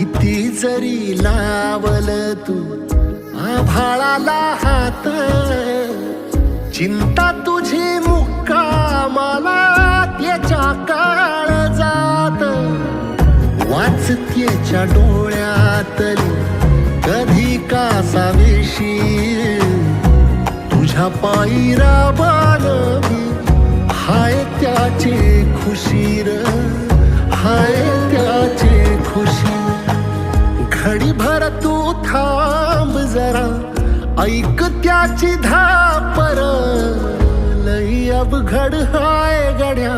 किती जरी लावल तू आभाळाला हात चिंता तुझी मुक्कामाला त्याच्या काळ जात. वाचतेच्या डोळ्यातली कधी कासावेशी तुझ्या पायीरा बालवी हाय त्याचे खुशीर हाय घडी भर तू थांब जरा ऐक त्याची धापर लई अवघड हाय गड्या